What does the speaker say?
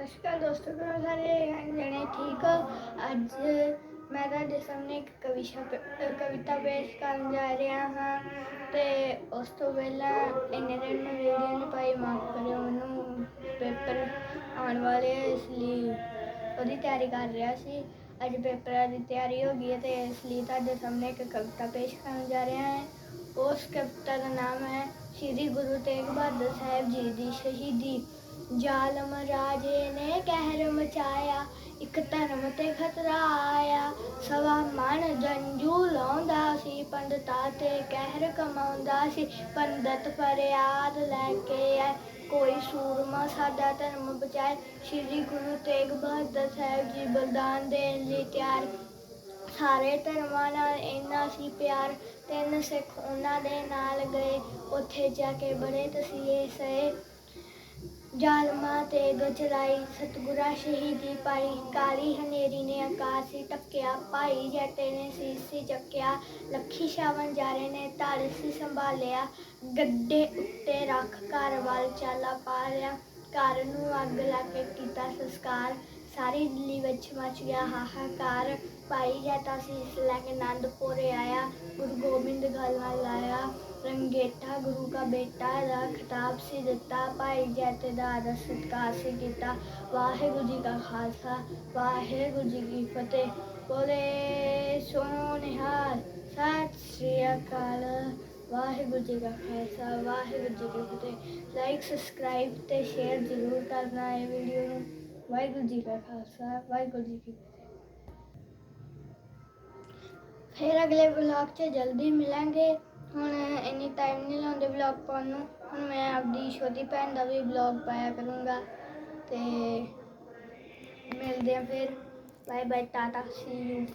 ਸਤਿ ਸ਼੍ਰੀ ਅਕਾਲ ਦੋਸਤੋ ਕਿਵੇਂ ਸਾਰੇ? ਜਣੇ ਠੀਕ ਹੋ? ਅੱਜ ਮੈਂ ਤੁਹਾਡੇ ਸਾਹਮਣੇ ਇੱਕ ਕਵਿਸ਼ਾ ਪ- ਕਵਿਤਾ ਪੇਸ਼ ਕਰਨ ਜਾ ਰਿਹਾ ਹਾਂ ਤੇ ਉਸ ਤੋਂ ਪਹਿਲਾਂ ਇੰਨੇ ਦਿਨ ਮੈਂ ਵੀਡੀਓ ਨਹੀਂ ਪਾਈ ਮਾਫ ਕਰਿਓ ਮੈਨੂੰ ਪੇਪਰ ਆਉਣ ਵਾਲੇ ਆ, ਇਸ ਲਈ ਉਹਦੀ ਤਿਆਰੀ ਕਰ ਰਿਹਾ ਸੀ। ਅੱਜ ਪੇਪਰਾਂ ਦੀ ਤਿਆਰੀ ਹੋ ਗਈ ਹੈ ਤੇ ਇਸ ਲਈ ਤੁਹਾਡੇ ਸਾਹਮਣੇ ਇੱਕ ਕਵਿਤਾ ਪੇਸ਼ ਕਰਨ ਜਾ ਰਿਹਾ ਹਾਂ। ਉਸ ਕਵਿਤਾ ਦਾ ਨਾਮ ਹੈ ਸ਼੍ਰੀ ਗੁਰੂ ਤੇਗ ਬਹਾਦਰ ਸਾਹਿਬ ਜੀ ਦੀ ਸ਼ਹੀਦੀ। ਜ਼ਾਲਮ ਰਾਜੇ ਨੇ ਕਹਿਰ ਮਚਾਇਆ, ਇੱਕ ਧਰਮ ਤੇ ਖਤਰਾ ਆਇਆ। ਸਵਾ ਮਨ ਜੰਜੂ ਲਾਉਂਦਾ ਸੀ, ਪੰਡਤਾਂ ਤੇ ਕਹਿਰ ਕਮਾਉਂਦਾ ਸੀ। ਪੰਡਤ ਫਰਿਆਦ ਲੈ ਕੇ ਆਏ, ਕੋਈ ਸੂਰਮਾ ਸਾਡਾ ਧਰਮ ਬਚਾਏ। ਸ਼੍ਰੀ ਗੁਰੂ ਤੇਗ ਬਹਾਦਰ ਸਾਹਿਬ ਜੀ ਬਲਦਾਨ ਦੇਣ ਲਈ ਤਿਆਰ। ਸਾਰੇ ਧਰਮਾਂ ਨਾਲ ਇੰਨਾ ਸੀ ਪਿਆਰ, ਤਿੰਨ ਸਿੱਖ ਉਹਨਾਂ ਦੇ ਨਾਲ ਗਏ। ਉੱਥੇ ਜਾ ਕੇ ਬੜੇ ਤਸੀਹੇ ਸਹੇ। ਜ਼ਾਲਮਾਂ ਤੇ ਗਜਰਾਈ ਸਤਗੁਰਾਂ ਸ਼ਹੀਦੀ ਪਾਈ, ਕਾਲੀ ਹਨੇਰੀ ਨੇ ਆਕਾਸ਼ੀ ਟੱਕਿਆ ਭਾਈ ਜੱਟੇ ਨੇ ਸੀਸੀ ਚੱਕਿਆ, ਲੱਖੀ ਸ਼ਾਵਨ ਜਾਰੇ ਨੇ ਧੜ ਸੀ ਸੰਭਾਲਿਆ, ਗੱਡੇ ਉੱਤੇ ਰੱਖ ਘਰ ਵੱਲ ਚਾਲਾ ਪਾ ਲਿਆ ਘਰ ਨੂੰ ਅੱਗ ਲਾ ਕੇ ਕੀਤਾ ਸੰਸਕਾਰ, ਸਾਰੀ ਦਿੱਲੀ ਵਿੱਚ ਮਚ ਗਿਆ ਹਾਹਾਕਾਰ, ਭਾਈ ਜੱਟਾ ਸੀਸ ਲੈ ਕੇ ਆਨੰਦਪੁਰ ਆਇਆ, ਗੁਰੂ ਗੋਬਿੰਦ ਗਲ ਨਾਲ ਆਇਆ। ਰੰਗੇਟਾ ਗੁਰੂ ਦਾ ਬੇਟਾ ਦਾ ਖਿਤਾਬ ਸੀ ਦਿੱਤਾ ਭਾਈ ਜੱਟ ਦਾ ਆਦਰ ਸਤਿਕਾਰ ਸੀ ਕੀਤਾ ਵਾਹਿਗੁਰੂ ਜੀ ਕਾ ਖਾਲਸਾ ਵਾਹਿਗੁਰੂ ਜੀ ਕੀ ਫਤਿਹ ਬੋਲੇ ਸੋਨਿਹਾਲ ਸਤਿ ਸ੍ਰੀ ਅਕਾਲ ਵਾਹਿਗੁਰੂ ਜੀ ਕਾ ਖਾਲਸਾ ਵਾਹਿਗੁਰੂ ਜੀ ਕੀ ਫਤਿਹ ਲਾਈਕ ਸਬਸਕ੍ਰਾਈਬ ਤੇ ਸ਼ੇਅਰ ਜ਼ਰੂਰ ਕਰਨਾ ਹੈ ਵੀਡੀਓ ਨੂੰ ਵਾਹਿਗੁਰੂ ਜੀ ਕਾ ਖਾਲਸਾ ਵਾਹਿਗੁਰੂ ਜੀ ਕੀ ਫਤਿਹ ਫਿਰ ਅਗਲੇ ਵਲੌਗ 'ਚ ਜਲਦੀ ਮਿਲਾਂਗੇ ਹੁਣ ਇੰਨੀ ਟਾਈਮ ਨਹੀਂ ਲਾਉਂਦੇ ਵਲੌਗ ਪਾਉਣ ਨੂੰ। ਹੁਣ ਮੈਂ ਆਪਦੀ ਛੋਟੀ ਭੈਣ ਦਾ ਵੀ ਵਲੌਗ ਪਾਇਆ ਕਰੂੰਗਾ ਤੇ ਮਿਲਦੇ ਆ ਫਿਰ। Bye bye tata see you